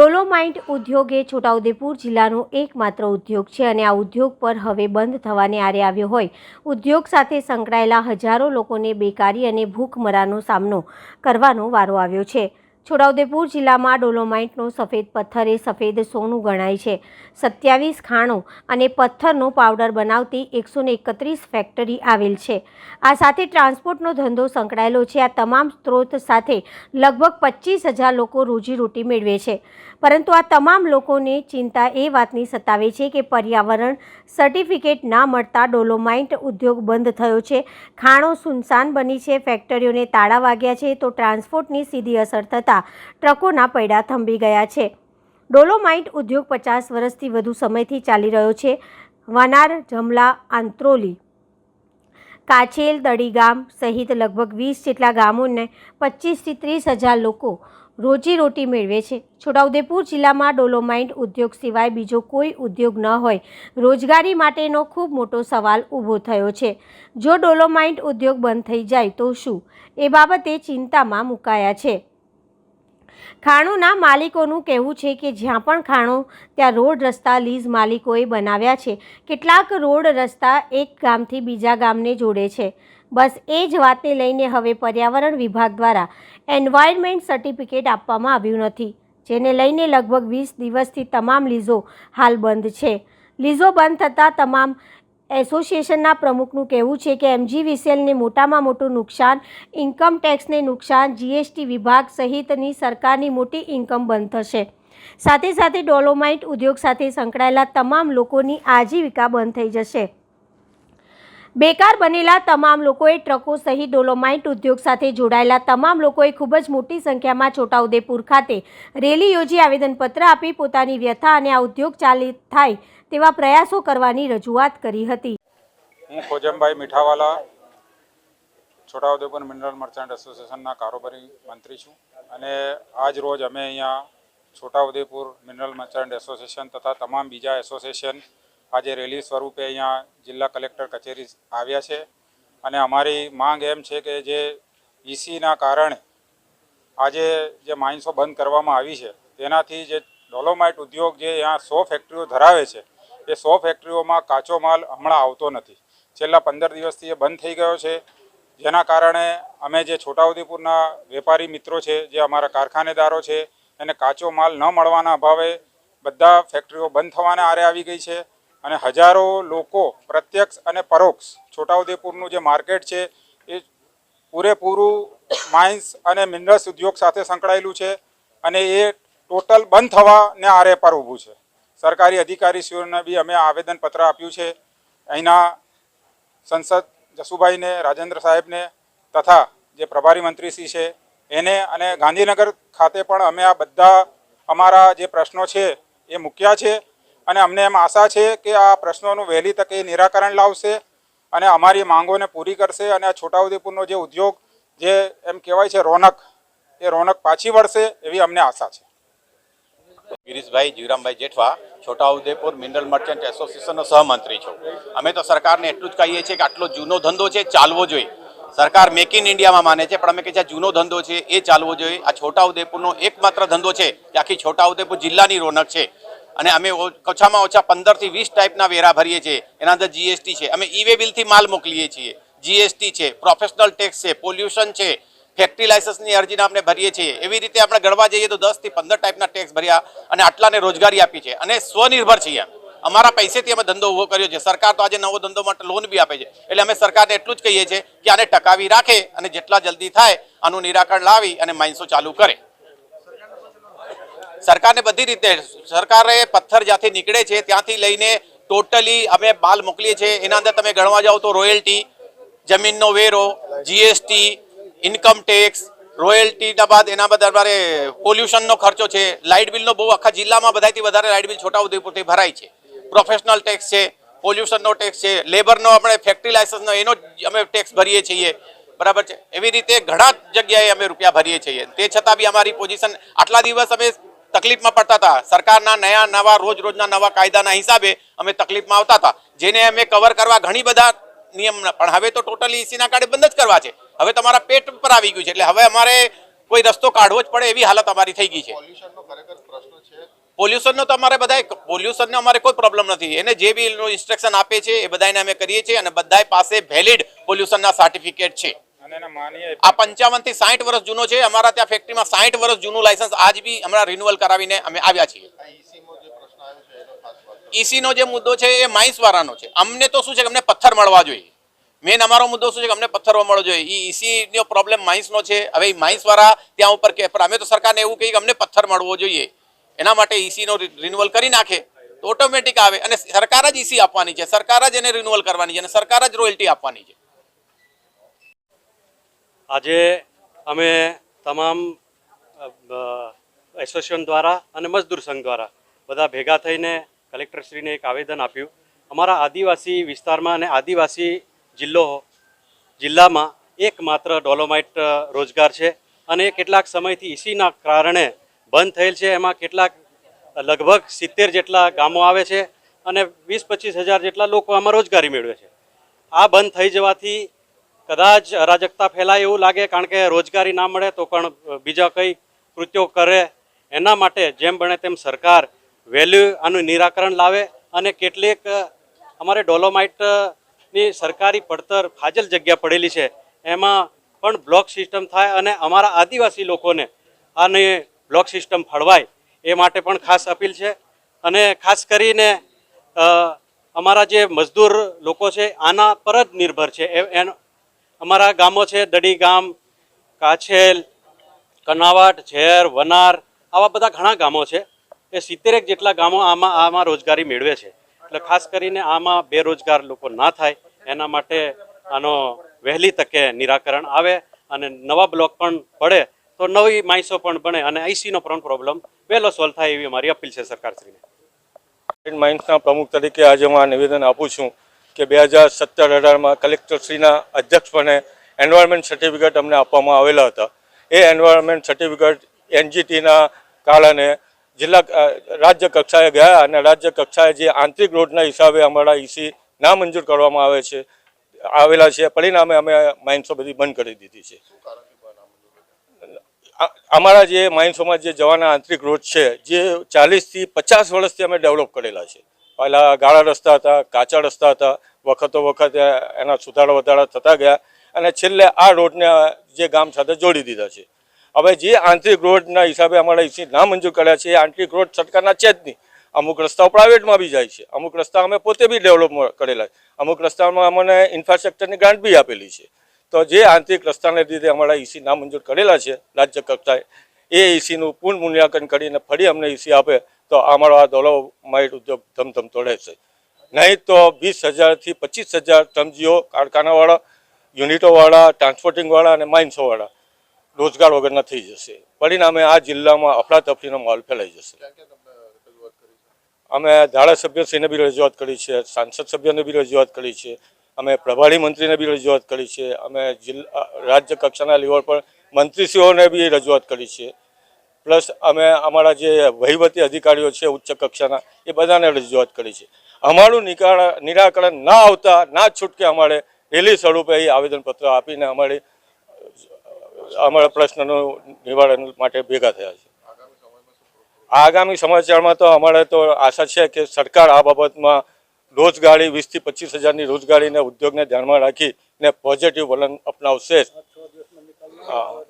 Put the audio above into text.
ડોલોમાઇન્ટ ઉદ્યોગ એ છોટાઉદેપુર જિલ્લાનો એકમાત્ર ઉદ્યોગ છે અને આ ઉદ્યોગ પર હવે બંધ થવાને આરે આવ્યો હોય. ઉદ્યોગ સાથે સંકળાયેલા હજારો લોકોને બેકારી અને ભૂખમરાનો સામનો કરવાનો વારો આવ્યો છે. છોટાઉદેપુર જિલ્લામાં ડોલોમાઇટનો સફેદ પથ્થર એ સફેદ સોનું ગણાય છે. સત્યાવીસ ખાણો અને પથ્થરનો પાવડર બનાવતી એકસો એકત્રીસ ફેક્ટરી આવેલ છે. આ સાથે ટ્રાન્સપોર્ટનો ધંધો સંકળાયેલો છે. આ તમામ સ્ત્રોત સાથે લગભગ પચીસ હજાર લોકો રોજીરોટી મેળવે છે. પરંતુ આ તમામ લોકોને ચિંતા એ વાતની સતાવે છે કે પર્યાવરણ સર્ટિફિકેટ ના મળતા ડોલોમાઇન્ટ ઉદ્યોગ બંધ થયો છે. ખાણો સુનસાન બની છે. ફેક્ટરીઓને તાળા વાગ્યા છે તો ટ્રાન્સપોર્ટની સીધી અસર થતાં ટ્રકોના પૈડા થંભી ગયા છે. ડોલોમાઇટ ઉદ્યોગ પચાસ વર્ષથી વધુ સમયથી ચાલી રહ્યો છે. વનાર, જમલા, આંત્રોલી, કાછેલ, દડીગામ સહિત લગભગ વીસ જેટલા ગામોને પચીસથી ત્રીસ હજાર લોકો રોજીરોટી મેળવે છે. છોટાઉદેપુર જિલ્લામાં ડોલોમાઇન્ટ ઉદ્યોગ સિવાય બીજો કોઈ ઉદ્યોગ ન હોય. રોજગારી માટેનો ખૂબ મોટો સવાલ ઊભો થયો છે. જો ડોલોમાઇન્ટ ઉદ્યોગ બંધ થઈ જાય તો શું? એ બાબતે ચિંતામાં મુકાયા છે. ખાણોના માલિકોનું કહેવું છે કે જ્યાં પણ ખાણો, ત્યાં રોડ રસ્તા લીઝ માલિકોએ બનાવ્યા છે. કેટલાક રોડ રસ્તા એક ગામથી બીજા ગામને જોડે છે. બસ એ જ વાતને લઈને હવે પર્યાવરણ વિભાગ દ્વારા એન્વાયરમેન્ટ સર્ટિફિકેટ આપવામાં આવ્યું નથી, જેને લઈને લગભગ વીસ દિવસથી તમામ લીઝો હાલ બંધ છે. લીઝો બંધ થતાં તમામ એસોસિએશનના પ્રમુખનું કહેવું છે કે એમજીવીસીએલને મોટામાં મોટું નુકસાન, ઇન્કમ ટેક્સને નુકસાન, જીએસટી વિભાગ સહિતની સરકારની મોટી ઇન્કમ બંધ થશે. સાથે સાથે ડોલોમાઇટ ઉદ્યોગ સાથે સંકળાયેલા તમામ લોકોની આજીવિકા બંધ થઈ જશે. બેકાર બનેલા તમામ લોકોએ ટ્રકો સહિત ડોલોમાઇટ ઉદ્યોગ સાથે જોડાયેલા તમામ લોકોએ ખૂબ જ મોટી સંખ્યામાં છોટાઉદેપુર ખાતે રેલી યોજી આવેદનપત્ર આપી પોતાની વ્યથા અને આ ઉદ્યોગ ચાલી થાય તેવા પ્રયાસો કરવાની રજૂઆત કરી હતી. હું ખોજમભાઈ મીઠાવાલા, છોટાઉદેપુર મિનરલ મર્ચન્ટ એસોસિએશનના કારોબારી મંત્રી છું અને આજ રોજ અમે અહીંયા છોટાઉદેપુર મિનરલ મર્ચન્ટ એસોસિએશન તથા તમામ બીજા એસોસિએશન આજે રેલી સ્વરૂપે અહીંયા જિલ્લા કલેક્ટર કચેરી આવ્યા છે. અને અમારી માંગ એમ છે કે જે ઈસીના કારણે આજે જે માઇન્સો બંધ કરવામાં આવી છે, તેનાથી જે ડોલોમાઇટ ઉદ્યોગ જે અહીંયા સો ફેક્ટરીઓ ધરાવે છે એ સો ફેક્ટરીઓમાં કાચો માલ હમણાં આવતો નથી. છેલ્લા પંદર દિવસથી એ બંધ થઈ ગયો છે. જેના કારણે અમે જે છોટાઉદેપુરના વેપારી મિત્રો છે, જે અમારા કારખાનેદારો છે, એને કાચો માલ ન મળવાના અભાવે બધા ફેક્ટરીઓ બંધ થવાના આરે આવી ગઈ છે. અને હજારો લોકો પ્રત્યક્ષ અને પરોક્ષ છોટાઉદેપુરનું જે માર્કેટ છે, એ પૂરેપૂરું માઇન્સ અને મિનરલ્સ ઉદ્યોગ સાથે સંકળાયેલું છે અને એ ટોટલ બંધ થવાને આરે પર ઊભું છે. સરકારી અધિકારીશ્રીઓને બી અમે આવેદનપત્ર આપ્યું છે. અહીંના સંસદ જસુભાઈને, રાજેન્દ્ર સાહેબને તથા જે પ્રભારી મંત્રીશ્રી છે, એને અને ગાંધીનગર ખાતે પણ અમે આ બધા અમારા જે પ્રશ્નો છે એ મૂક્યા છે અને અમને એમ આશા છે કે આ પ્રશ્નોનું વહેલી તકે નિરાકરણ લાવશે અને અમારી માંગોને પૂરી કરશે અને આ છોટાઉદેપુરનો જે ઉદ્યોગ જે એમ કહેવાય છે રોનક, એ રોનક પાછી વળશે એવી અમને આશા છે. ગિરીશભાઈ જીવરામભાઈ જેઠવા, છોટાઉદેપુર મિનરલ મર્ચન્ટ એસોસિએશનનો સહમંત્રી છું. અમે તો સરકારને એટલું જ કહીએ છીએ કે આટલો જૂનો ધંધો છે, ચાલવો જોઈએ. સરકાર મેક ઇન ઇન્ડિયામાં માને છે, પણ અમે કે જે જૂનો ધંધો છે, એ ચાલવો જોઈએ. આ છોટાઉદેપુરનો એકમાત્ર ધંધો છે કે આખી છોટાઉદેપુર જિલ્લાની રોનક છે. અને અમે ઓછામાં ઓછા પંદરથી વીસ ટાઈપના વેરા ભરીએ છીએ. એના અંદર જીએસટી છે. અમે ઈ બિલથી માલ મોકલીએ છીએ. જીએસટી છે પ્રોફેશનલ ટેક્સ છે પોલ્યુશન છે ફેક્ટરી લાયસન્સની અરજીને આપણે ભરીએ છીએ. એવી રીતે આપણે ગણવા જઈએ તો દસથી પંદર ટાઈપના ટેક્સ ભર્યા અને આટલાને રોજગારી આપી છે. અને સ્વનિર્ભર છીએ અમારા પૈસેથી અમે ધંધો ઊભો કર્યો છે. સરકાર તો આજે નવો ધંધો માટે લોન બી આપે છે. એટલે અમે સરકારને એટલું જ કહીએ છીએ કે આને ટકાવી રાખે અને જેટલા જલ્દી થાય આનું નિરાકરણ લાવી અને માઇન્સો ચાલુ કરે. સરકારને બધી રીતે સરકારે પથ્થર જ્યાંથી નીકળે છે ત્યાંથી લઈને ટોટલી અમે માલ મોકલીએ છીએ. એના અંદર તમે ગણવા જાઓ તો રોયલ્ટી જમીનનો વેરો જીએસટી ઇન્કમ ટેક્સ રોયલ્ટીના બાદ એના બાદ અમારે પોલ્યુશનનો ખર્ચો છે. લાઇટ બિલનો બહુ આખા જિલ્લામાં બધાથી વધારે લાઇટ બિલ છોટાઉદેપુરથી ભરાય છે. પ્રોફેશનલ ટેક્સ છે પોલ્યુશનનો ટેક્સ છે લેબરનો આપણે ફેક્ટરી લાયસન્સનો એનો અમે ટેક્સ ભરીએ છીએ. બરાબર છે? એવી રીતે ઘણા જગ્યાએ અમે રૂપિયા ભરીએ છીએ. તે છતાં બી અમારી પોઝિશન આટલા દિવસ અમે તકલીફમાં પડતા હતા. સરકારના નયા, નવા રોજ રોજના નવા કાયદાના હિસાબે અમે તકલીફમાં આવતા હતા. જેને અમે કવર કરવા ઘણી બધા નિયમ પણ હવે તો ટોટલી એસીના કાર્ડે બંધ જ કરવા છે. હવે તમારા પેટ પર આવી ગયું છે એટલે હવે અમારે કોઈ રસ્તો કાઢવો જ પડે એવી હાલત અમારી થઈ ગઈ છે. પોલ્યુશનનો ખરેખર પ્રશ્ન છે. પોલ્યુશનનો તો અમારે બધાય પોલ્યુશનનો અમારે કોઈ પ્રોબ્લેમ નથી. એને જે બી ઇન્સ્ટ્રક્શન આપે છે એ બધાને અમે કરીએ છીએ અને બધાય પાસે વેલિડ પોલ્યુશનના સર્ટિફિકેટ છે. આ પંચાવનથી સાઠ વર્ષ જૂનો છે અમારા ત્યાં ફેક્ટરીમાં સાઠ વર્ષ જૂનું લાયસન્સ આજ બી હમણાં રિન્યુઅલ કરાવીને અમે આવ્યા છીએ. આ જે પ્રશ્ન આવ્યો છે એનો ખાસ વાત કરો. ઈસી નો જે મુદ્દો છે એ માઇન્સ વાળાનો છે. અમને તો શું છે કે અમને પથ્થર મળવા જોઈએ. મેન અમારો મુદ્દો શું છે કે અમને પથ્થરો મળવો જોઈએ. એ ઈસીનો પ્રોબ્લેમ માઇન્સનો છે. હવે એ વાળા ત્યાં ઉપર કે, પણ અમે તો સરકારને એવું કહીએ કે અમને પથ્થર મળવો જોઈએ. એના માટે ઈસીનો રિન્યુઅલ કરી નાખે. તો ઓટોમેટિક આવે. અને સરકાર જ ઈસી આપવાની છે. સરકાર જ એને રિન્યુઅલ કરવાની છે અને સરકાર જ રોયલ્ટી આપવાની છે. આજે અમે તમામ એસોસિએશન દ્વારા અને મજદૂર સંઘ દ્વારા બધા ભેગા થઈને કલેક્ટરશ્રીને એક આવેદન આપ્યું. અમારા આદિવાસી વિસ્તારમાં અને આદિવાસી જિલ્લો જિલ્લામાં એકમાત્ર ડોલોમાઇટ રોજગાર છે અને એ કેટલાક સમયથી ઈસીના કારણે બંધ થયેલ છે. એમાં કેટલાક લગભગ સિત્તેર જેટલા ગામો આવે છે અને વીસ પચીસ હજાર જેટલા લોકો આમાં રોજગારી મેળવે છે. આ બંધ થઈ જવાથી કદાચ અરાજકતા ફેલાય એવું લાગે, કારણ કે રોજગારી ના મળે તો પણ બીજા કંઈ કૃત્યો કરે એના માટે જેમ બને તેમ સરકાર વેલ્યુ આનું નિરાકરણ લાવે અને કેટલીક અમારે અમારે ડોલોમાઇટની સરકારી પડતર ફાજલ જગ્યા પડેલી છે. એમાં પણ બ્લોક સિસ્ટમ થાય અને અમારા આદિવાસી લોકોને આને બ્લોક સિસ્ટમ ફળવાય એ માટે પણ ખાસ અપીલ છે. અને ખાસ કરીને અમારા જે મજદૂર લોકો છે, આના પર જ નિર્ભર છે. અમારા ગામો છે, દડી ગામ, કાછેલ, કનાવાટ, ઝેર, વનાર, આવા બધા ઘણા ગામો છે. એ સિત્તેરેક જેટલા ગામો આમાં આમાં રોજગારી મેળવે છે. એટલે ખાસ કરીને આમાં બેરોજગાર લોકો ના થાય, એના માટે આનો વહેલી તકે નિરાકરણ આવે અને નવા બ્લોક પણ પડે તો નવી માણસો પણ બને અને આઈસીનો પણ પ્રોબ્લેમ વહેલો સોલ્વ થાય એવી અમારી અપીલ છે સરકારશ્રીને. માઇન્સના પ્રમુખ તરીકે આજે હું આ નિવેદન આપું છું કે બે હજાર સત્તર અઢારમાં કલેક્ટરશ્રીના અધ્યક્ષપણે એન્વાયરમેન્ટ સર્ટિફિકેટ અમને આપવામાં આવેલા હતા. એ એન્વાયરમેન્ટ સર્ટિફિકેટ એનજીટીના કારણે જિલ્લા રાજ્ય કક્ષાએ ગયા અને રાજ્ય કક્ષાએ જે આંતરિક રોડના હિસાબે અમારા ઈસી નામંજૂર કરવામાં આવે છે, આવેલા છે, પરિણામે અમે માઇન્સો બધી બંધ કરી દીધી છે. અમારા જે માઇન્સોમાં જે જવાના આંતરિક રોડ છે, જે ચાલીસથી પચાસ વર્ષથી અમે ડેવલપ કરેલા છે. પહેલાં ગાળા રસ્તા હતા, કાચા રસ્તા હતા, વખતો વખતે એના સુધારા વધારા થતા ગયા અને છેલ્લે આ રોડને જે ગામ સાથે જોડી દીધા છે. હવે જે આંતરિક રોડના હિસાબે અમારા ઇસી નામંજૂર કર્યા છે, એ આંતરિક રોડ સરકારના છે જ નહીં. અમુક રસ્તાઓ પ્રાઇવેટમાં બી જાય છે. અમુક રસ્તા અમે પોતે બી ડેવલપ કરેલા છે. અમુક રસ્તામાં અમને ઇન્ફ્રાસ્ટ્રક્ચરની ગ્રાન્ટ બી આપેલી છે. તો જે આંતરિક રસ્તાને લીધે અમારા ઈસી નામંજૂર કરેલા છે, રાજ્ય કક્ષાએ, એ ઈસીનું પૂર્ણ મૂલ્યાંકન કરીને ફરી અમને ઈસી આપે, તો અમારો આ દોલો માઇટ ઉદ્યોગ ધમધમતો રહેશે. નહીં તો વીસ હજારથી પચીસ હજાર શ્રમજીવો કારખાનાવાળા, યુનિટોવાળા, ટ્રાન્સપોર્ટિંગવાળા અને માઇન્સોવાળા રોજગાર વગરના થઈ જશે. પરિણામે આ જિલ્લામાં અફડાતફડીનો માહોલ ફેલાઈ જશે. અમે ધારાસભ્યશ્રીને બી રજૂઆત કરી છે સાંસદ સભ્યને બી રજૂઆત કરી છે અમે પ્રભારી મંત્રીને બી રજૂઆત કરી છે અમે જિલ્લા રાજ્ય કક્ષાના લેવલ પર મંત્રીશ્રીઓને બી રજૂઆત કરી છે. પ્લસ અમે અમારા જે વહીવટી અધિકારીઓ છે ઉચ્ચ કક્ષાના એ બધાને રજૂઆત કરી છે. અમારું નિકાળ નિરાકરણ ના આવતા ના છૂટકે અમારે રેલી સ્વરૂપે એ આવેદનપત્ર આપીને અમારી અમારા પ્રશ્નનું નિવારણ માટે ભેગા થયા છે. આગામી સમાચારમાં તો અમારે તો આશા છે કે સરકાર આ બાબતમાં રોજગારી, વીસથી પચીસ હજારની રોજગારીને ઉદ્યોગને ધ્યાનમાં રાખીને પોઝિટિવ વલણ અપનાવશે હા.